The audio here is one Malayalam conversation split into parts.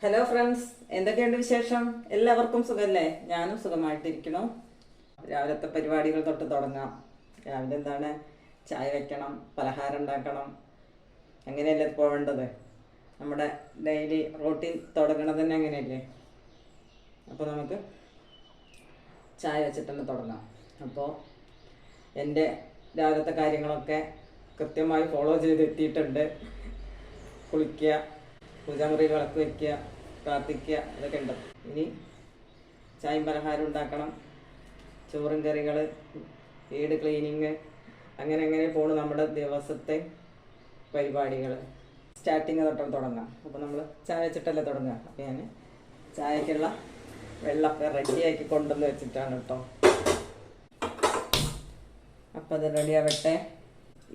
ഹലോ ഫ്രണ്ട്സ് എന്തൊക്കെയുണ്ട് വിശേഷം? എല്ലാവർക്കും സുഖമല്ലേ ഞാനും സുഖമായിട്ടിരിക്കണു രാവിലത്തെ പരിപാടികൾ തൊട്ട് തുടങ്ങാം. രാവിലെ എന്താണ്? ചായ വെക്കണം പലഹാരം ഉണ്ടാക്കണം. അങ്ങനെയല്ലേ പോവേണ്ടത്? നമ്മുടെ ഡെയിലി റൂട്ടീൻ തുടങ്ങണത് തന്നെ അങ്ങനെയല്ലേ? അപ്പോൾ നമുക്ക് ചായ വെച്ചിട്ട് തന്നെ തുടങ്ങാം. അപ്പോൾ എന്റെ രാവിലത്തെ കാര്യങ്ങളൊക്കെ കൃത്യമായി ഫോളോ ചെയ്ത് എത്തിയിട്ടുണ്ട്. കുളിക്കുക പൂജാമുറി വിളക്ക് വയ്ക്കുക പ്രാർത്ഥിക്കുക ഇതൊക്കെ ഉണ്ട്. ഇനി ചായം പലഹാരം ഉണ്ടാക്കണം. ചോറും കറികൾ വീട് ക്ലീനിങ് അങ്ങനെ അങ്ങനെ പോണ് നമ്മുടെ ദിവസത്തെ പരിപാടികൾ സ്റ്റാർട്ടിങ് തൊട്ട് തുടങ്ങാം. അപ്പോൾ നമ്മൾ ചായ വെച്ചിട്ടല്ലേ തുടങ്ങുക? അപ്പോൾ ഞാൻ ചായക്കുള്ള വെള്ളമൊക്കെ റെഡിയാക്കി കൊണ്ടുവന്ന് വെച്ചിട്ടാണ് കേട്ടോ. അപ്പം അത് റെഡി ആവട്ടെ.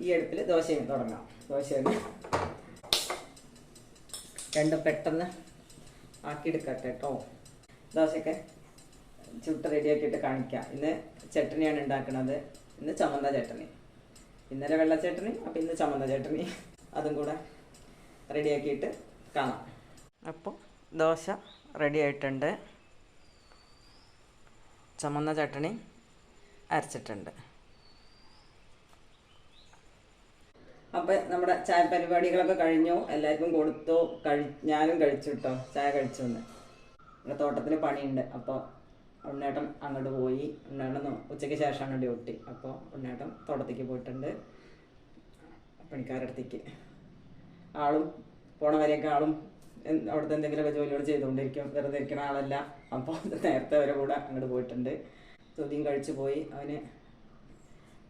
ഈ അടുപ്പിൽ ദോശയും തുടങ്ങാം. ദോശ രണ്ടും പെട്ടെന്ന് ആക്കിയെടുക്കട്ടെ കേട്ടോ ദോശയൊക്കെ ചുട്ട് റെഡിയാക്കിയിട്ട് കാണിക്കാം. ഇന്ന് ചട്ടണിയാണ് ഉണ്ടാക്കുന്നത് ഇന്ന് ചമ്മന്ത ചട്ടണി ഇന്നലെ വെള്ള ചട്ടണി അപ്പം ഇന്ന് ചമ്മന്ത ചട്ടണി അതും കൂടെ റെഡിയാക്കിയിട്ട് കാണാം. അപ്പോൾ ദോശ റെഡി ആയിട്ടുണ്ട് ചമ്മന്ന ചട്ടണി അരച്ചിട്ടുണ്ട്. അപ്പം നമ്മുടെ ചായ പരിപാടികളൊക്കെ കഴിഞ്ഞു. എല്ലാവർക്കും കൊടുത്തു. കഴി ഞാനും കഴിച്ചു കേട്ടോ ചായ കഴിച്ചു വന്ന് ഇവിടെ തോട്ടത്തിന് പണിയുണ്ട്. അപ്പോൾ ഉണ്ണേട്ടൻ അങ്ങോട്ട് പോയി. ഉണ്ണേട്ടൻ ഉച്ചയ്ക്ക് ശേഷമാണ് ഡ്യൂട്ടി. അപ്പോൾ ഉണ്ണേട്ടൻ തോട്ടത്തേക്ക് പോയിട്ടുണ്ട്. പണിക്കാരടുത്തേക്ക്. ആളും പോണ വരെയൊക്കെ ആളും അവിടുത്തെ എന്തെങ്കിലുമൊക്കെ ജോലിയോട് ചെയ്തുകൊണ്ടിരിക്കും. വെറുതെ ഇരിക്കുന്ന ആളല്ല. അപ്പോൾ നേരത്തെ അവരെ കൂടെ അങ്ങോട്ട് പോയിട്ടുണ്ട്. സുതിയും കഴിച്ചു പോയി. അവന്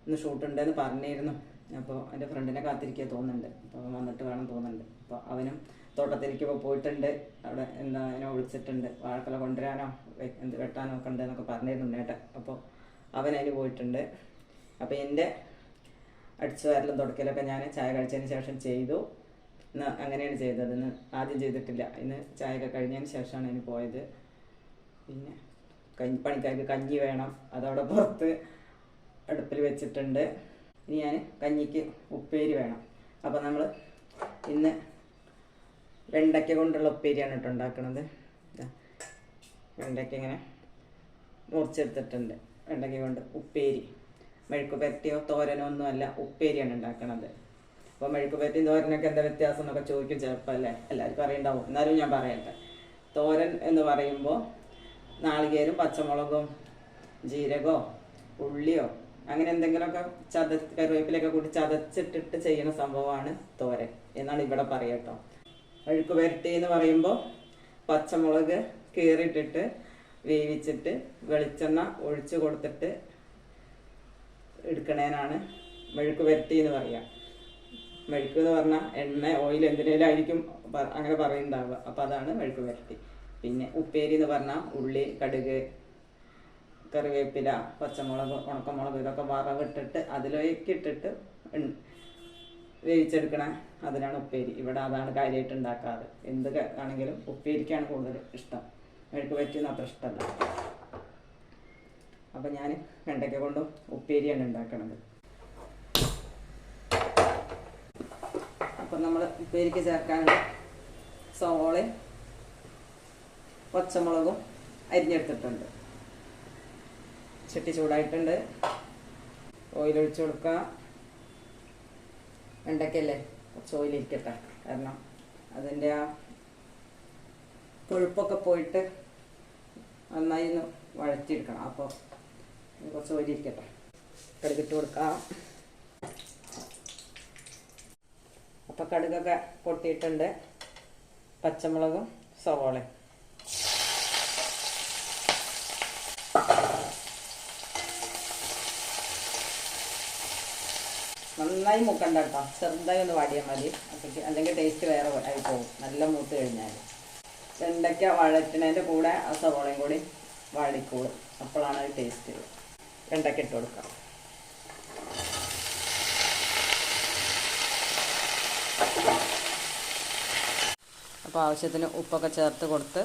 ഇന്ന് ഷൂട്ടുണ്ടെന്ന് പറഞ്ഞിരുന്നു. അപ്പോൾ എന്റെ ഫ്രണ്ടിനെ കാത്തിരിക്കുക തോന്നുന്നുണ്ട്. അപ്പോൾ വന്നിട്ട് വേണം തോന്നുന്നുണ്ട്. അപ്പോൾ അവനും തോട്ടത്തിലേക്ക് ഇപ്പോൾ പോയിട്ടുണ്ട്. അവിടെ എന്താ അതിനെ വിളിച്ചിട്ടുണ്ട്. വാഴക്കൊല കൊണ്ടുവരാനോ എന്ത് വെട്ടാനോ ഒക്കെ ഉണ്ട് എന്നൊക്കെ പറഞ്ഞിരുന്നു ഏട്ടൻ അപ്പോൾ അവൻ അതിന് പോയിട്ടുണ്ട്. അപ്പോൾ എന്റെ അടിച്ചു വരലും തുടക്കലൊക്കെ ഞാൻ ചായ കഴിച്ചതിന് ശേഷം ചെയ്തു. ഇന്ന് അങ്ങനെയാണ് ചെയ്തത്. ഇന്ന് ആദ്യം ചെയ്തിട്ടില്ല. ഇന്ന് ചായയൊക്കെ കഴിഞ്ഞതിന് ശേഷമാണ് അതിന് പോയത്. പിന്നെ കഞ്ഞി പണിക്കാർക്ക് കഞ്ഞി വേണം. അതവിടെ പുറത്ത് അടുപ്പിൽ വെച്ചിട്ടുണ്ട്. ഇനി ഞാൻ കഞ്ഞിക്ക് ഉപ്പേരി വേണം. അപ്പോൾ നമ്മൾ ഇന്ന് വെണ്ടയ്ക്ക കൊണ്ടുള്ള ഉപ്പേരിയാണ് കേട്ടോ ഉണ്ടാക്കുന്നത് വെണ്ടയ്ക്ക ഇങ്ങനെ മുറിച്ചെടുത്തിട്ടുണ്ട്. വെണ്ടയ്ക്ക കൊണ്ട് ഉപ്പേരി. മെഴുക്ക് പരട്ടിയോ തോരനോ ഒന്നുമല്ല ഉപ്പേരിയാണ് ഉണ്ടാക്കണത്. അപ്പോൾ മെഴുക്ക് തോരനൊക്കെ എന്താ വ്യത്യാസം എന്നൊക്കെ ചോദിക്കും ചിലപ്പോൾ അല്ലേ? എല്ലാവർക്കും അറിയണ്ടാവും. എന്നാലും ഞാൻ പറയട്ടെ. തോരൻ എന്ന് പറയുമ്പോൾ നാളികേരും പച്ചമുളകും ജീരകോ ഉള്ളിയോ അങ്ങനെ എന്തെങ്കിലുമൊക്കെ ചത കറിവേപ്പിലൊക്കെ കൂടി ചതച്ചിട്ടിട്ട് ചെയ്യുന്ന സംഭവമാണ് തോരൻ എന്നാണ് ഇവിടെ പറയട്ടോ അഴുക്ക് പുരട്ടി എന്ന് പറയുമ്പോൾ പച്ചമുളക് കീറിയിട്ടിട്ട് വേവിച്ചിട്ട് വെളിച്ചെണ്ണ ഒഴിച്ചു കൊടുത്തിട്ട് എടുക്കണേനാണ് മെഴുക്ക് പുരട്ടി എന്ന് പറയുക. മെഴുക്ക് എന്ന് പറഞ്ഞാൽ എണ്ണ ഓയിൽ എന്തിനേലും ആയിരിക്കും അങ്ങനെ പറയുന്നുണ്ടാവുക. അപ്പോൾ അതാണ് മെഴുക്ക് പുരട്ടി പിന്നെ ഉപ്പേരി എന്ന് പറഞ്ഞാൽ ഉള്ളി കടുക് കറിവേപ്പില പച്ചമുളക് ഉണക്കമുളക് ഇതൊക്കെ വറവിട്ടിട്ട് അതിലേക്ക് ഇട്ടിട്ട് വേവിച്ചെടുക്കണ. അതിനാണ് ഉപ്പേരി. ഇവിടെ അതാണ് കാര്യമായിട്ട് ഉണ്ടാക്കാറ്. എന്ത് ആണെങ്കിലും ഉപ്പേരിക്കാണ് കൂടുതൽ ഇഷ്ടം. മെഴുക്ക് പറ്റിയൊന്നും അത്ര ഇഷ്ടമല്ല അപ്പം ഞാൻ വെണ്ടയ്ക്ക കൊണ്ടും ഉപ്പേരിയാണ് ഉണ്ടാക്കണത്. അപ്പം നമ്മൾ ഉപ്പേരിക്ക് ചേർക്കാനുള്ള സവോളയും പച്ചമുളകും അരിഞ്ഞെടുത്തിട്ടുണ്ട്. ചട്ടി ചൂടായിട്ടുണ്ട്. ഓയിൽ ഒഴിച്ചു കൊടുക്കുക വെണ്ടയ്ക്കല്ലേ കുറച്ച് ഓയിലിരിക്കട്ടെ കാരണം അതിന്റെ ആ കൊഴുപ്പൊക്കെ പോയിട്ട് നന്നായി ഒന്ന് വഴറ്റിയെടുക്കണം. അപ്പോൾ കുറച്ച് ഓയിലിരിക്കട്ടെ കടുകിട്ട് കൊടുക്കാം. അപ്പോൾ കടുകൊക്കെ പൊട്ടിയിട്ടുണ്ട്. പച്ചമുളകും സവോളയും. നന്നായി മൂക്കണ്ട കേട്ടോ ചെറുതായി ഒന്ന് വാടിയാൽ മതി. അപ്പം അല്ലെങ്കിൽ ടേസ്റ്റ് വേറെ ആയി പോകും. നല്ല മൂത്ത് കഴിഞ്ഞാൽ വെണ്ടയ്ക്ക വഴറ്റണേന്റെ കൂടെ ആ സവോളയും കൂടി വാടിക്കോളും. അപ്പോഴാണ് അത് ടേസ്റ്റ് വെണ്ടയ്ക്ക ഇട്ട് കൊടുക്കാം. അപ്പോൾ ആവശ്യത്തിന് ഉപ്പൊക്കെ ചേർത്ത് കൊടുത്ത്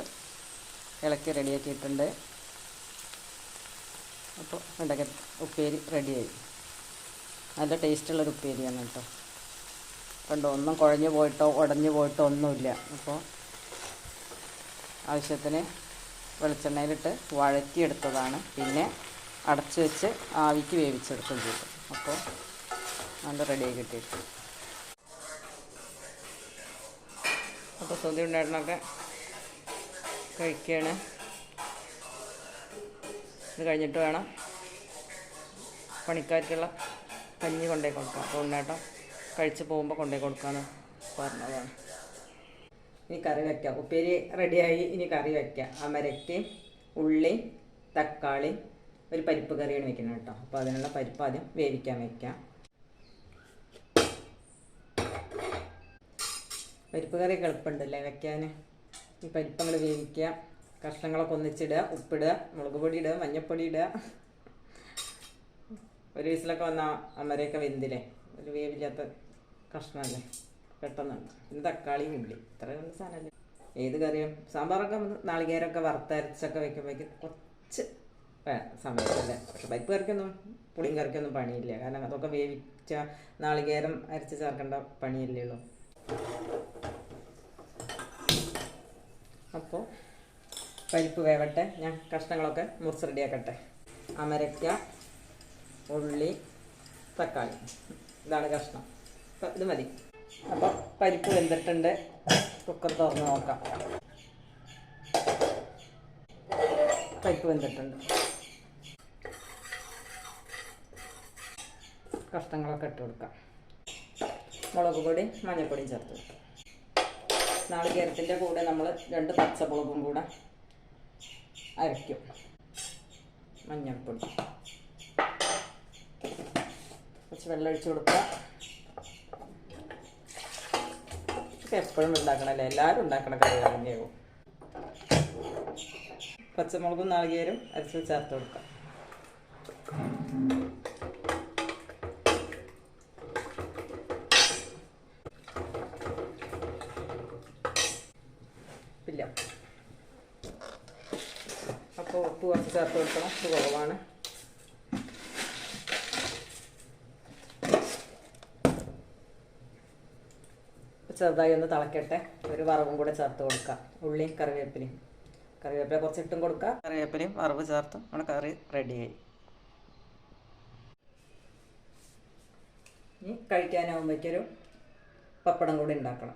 ഇളക്കി റെഡിയാക്കിയിട്ടുണ്ട് അപ്പോൾ വെണ്ടയ്ക്ക ഉപ്പേരി റെഡിയായി നല്ല ടേസ്റ്റുള്ളൊരു ഉപ്പേരിയാണ് കേട്ടോ. കണ്ടോ ഒന്നും കുഴഞ്ഞു പോയിട്ടോ ഉടഞ്ഞു പോയിട്ടോ ഒന്നുമില്ല. അപ്പോൾ ആവശ്യത്തിന് വെളിച്ചെണ്ണയിലിട്ട് വഴറ്റിയെടുത്തതാണ്. പിന്നെ അടച്ചു വെച്ച് ആവിക്ക് വേവിച്ചെടുക്കുകയും ചെയ്തു. അപ്പോൾ നല്ല റെഡിയായി കിട്ടിയിട്ട് അപ്പോൾ സ്വതി ഉണ്ടായിരുന്നൊക്കെ കഴിക്കുകയാണ്. ഇത് കഴിഞ്ഞിട്ട് വേണം പണിക്കാർക്കുള്ള കഞ്ഞി കൊണ്ടേ കൊടുക്കാം. അപ്പോൾ കഴിച്ച് പോകുമ്പോൾ കൊണ്ടേ കൊടുക്കാമെന്ന് പറഞ്ഞതാണ്. ഇനി കറി വയ്ക്കാം ഉപ്പേരി റെഡിയായി. ഇനി കറി വയ്ക്കാം അമരയ്ക്ക് ഉള്ളി തക്കാളി ഒരു പരിപ്പ് കറിയാണ് വെക്കുന്നത് കേട്ടോ. അപ്പോൾ അതിനുള്ള പരിപ്പ് ആദ്യം വേവിക്കാൻ വയ്ക്കാം പരിപ്പ് കറി എളുപ്പമുണ്ടല്ലേ വെക്കാൻ? ഈ പരിപ്പ് അങ്ങോട്ട് വേവിക്കുക. കഷ്ണങ്ങളൊക്കെ ഒന്നിച്ചിടുക. ഉപ്പിടുക. മുളക് പൊടി ഇടുക. മഞ്ഞൾപ്പൊടി ഇടുക. ഒരു വീസിലൊക്കെ വന്നാൽ അമരയൊക്കെ വെന്തില്ലേ? ഒരു വേവില്ലാത്ത കഷ്ണമല്ലേ? പെട്ടെന്നുണ്ട്. പിന്നെ തക്കാളിയും ഉള്ളി നല്ല സാധനമല്ലേ? ഏത് കറിയും? സാമ്പാറൊക്കെ നാളികേരമൊക്കെ വറുത്തരച്ചൊക്കെ വെക്കുമ്പോഴേക്കും കുറച്ച് സമയത്തല്ലേ? പക്ഷെ പരിപ്പ് കറിക്കൊന്നും പുളിയും കറിക്കൊന്നും പണിയില്ല. കാരണം അതൊക്കെ വേവിച്ച നാളികേരം അരച്ച് ചേർക്കേണ്ട പണിയല്ലേ ഉള്ളൂ. അപ്പോൾ പരിപ്പ് വേവട്ടെ. ഞാൻ കഷ്ണങ്ങളൊക്കെ മുറിച്ച് റെഡിയാക്കട്ടെ അമരയ്ക്ക ഉള്ളി തക്കാളി. ഇതാണ് കഷ്ണം. ഇത് മതി. അപ്പോൾ പരിപ്പ് വെന്തിട്ടുണ്ട്. കുക്കർ തുറന്ന് നോക്കാം. പരിപ്പ് വെന്തിട്ടുണ്ട്. കഷ്ണങ്ങളൊക്കെ ഇട്ട് കൊടുക്കാം. മുളക് പൊടി മഞ്ഞൾപ്പൊടിയും ചേർത്ത് കൊടുക്കാം. നാളികേരത്തിന്റെ കൂടെ നമ്മൾ രണ്ട് പച്ചമുളകും കൂടെ അരയ്ക്കും. മഞ്ഞൾപ്പൊടി. കുറച്ച് വെള്ളം ഒഴിച്ച് കൊടുക്കുക. ഇതൊക്കെ എപ്പോഴും ഉണ്ടാക്കണല്ലേ? എല്ലാവരും ഉണ്ടാക്കണ കറികൾ തന്നെയാവും പച്ചമുളകും നാളികേരും അരച്ച് ചേർത്ത് കൊടുക്കാം അപ്പോൾ ഉപ്പ് കുറച്ച് ചേർത്ത് കൊടുക്കണം. ഉപ്പ് കുറവാണ്. ചെറുതായി ഒന്ന് തിളക്കട്ടെ. ഒരു വറവും കൂടെ ചേർത്ത് കൊടുക്കാം. ഉള്ളിയും കറിവേപ്പിലയും. കറിവേപ്പില കുറച്ച് ഇട്ടും കൊടുക്കാം. കറിവേപ്പിലയും വറവ് ചേർത്ത് നമ്മുടെ കറി റെഡിയായി ഇനി കഴിക്കാനാവുമ്പോഴേക്കൊരു പപ്പടം കൂടി ഉണ്ടാക്കണം.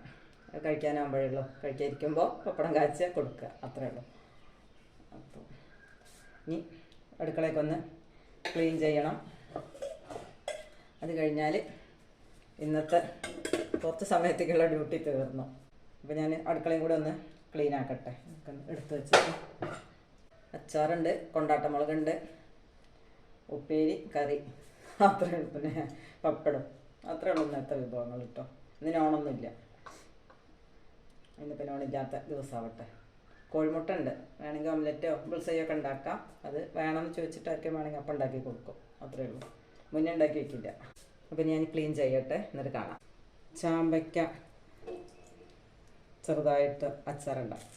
അത് കഴിക്കാനാവുമ്പോഴേ കഴിക്കാതിരിക്കുമ്പോൾ പപ്പടം കാച്ച് കൊടുക്കുക അത്രേ ഉള്ളൂ. അപ്പോൾ ഇനി അടുക്കളയൊക്കെ ഒന്ന് ക്ലീൻ ചെയ്യണം. അത് കഴിഞ്ഞാൽ ഇന്നത്തെ കുറച്ച് സമയത്തേക്കുള്ള ഡ്യൂട്ടി തീർന്നു. അപ്പോൾ ഞാൻ അടുക്കളയും കൂടെ ഒന്ന് ക്ലീൻ ആക്കട്ടെ. എടുത്തു വെച്ചിട്ട്. അച്ചാറുണ്ട് കൊണ്ടാട്ടമുളകുണ്ട് ഉപ്പേരി കറി. അത്രേ ഉള്ളൂ. പിന്നെ പപ്പടം. അത്രേ ഉള്ളൂ ഇന്നത്തെ വിഭവങ്ങൾ കേട്ടോ ഇന്ന് നോണൊന്നുമില്ല. ഇന്നിപ്പോൾ നോണില്ലാത്ത ദിവസമാവട്ടെ കോഴിമുട്ട ഉണ്ട്. വേണമെങ്കിൽ ഓംലെറ്റോ ബുൾസയോ ഒക്കെ ഉണ്ടാക്കാം. അത് വേണമെന്ന് ചോദിച്ചിട്ട് ആർക്കും വേണമെങ്കിൽ അപ്പം ഉണ്ടാക്കി കൊടുക്കും. അത്രേ ഉള്ളൂ. മുന്നേ ഉണ്ടാക്കി വെക്കില്ല. അപ്പം ഞാൻ ക്ലീൻ ചെയ്യട്ടെ. എന്നിട്ട് കാണാം. ചാമ്പയ്ക്ക ചെറുതായിട്ട് അച്ചാറുണ്ടാവും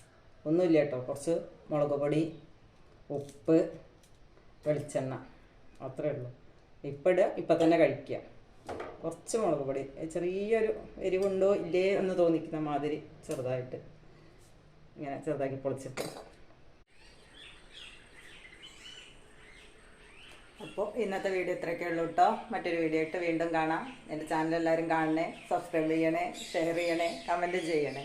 ഒന്നുമില്ല കേട്ടോ. കുറച്ച് മുളക് പൊടി ഉപ്പ് വെളിച്ചെണ്ണ. അത്രേ ഉള്ളൂ. ഇപ്പം ഇടുക ഇപ്പം തന്നെ കഴിക്കുക കുറച്ച് മുളക് പൊടി. ചെറിയൊരു എരിവുണ്ടോ ഇല്ലേ എന്ന് തോന്നിക്കുന്ന മാതിരി ചെറുതായിട്ട് ഇങ്ങനെ ചെറുതാക്കി പൊളിച്ചിട്ട് അപ്പോൾ ഇന്നത്തെ വീഡിയോ ഇത്രയൊക്കെ ഉള്ളൂ കേട്ടോ. മറ്റൊരു വീഡിയോ ആയിട്ട് വീണ്ടും കാണാം. എന്റെ ചാനൽ എല്ലാവരും കാണണേ സബ്സ്ക്രൈബ് ചെയ്യണേ ഷെയർ ചെയ്യണേ കമന്റ് ചെയ്യണേ.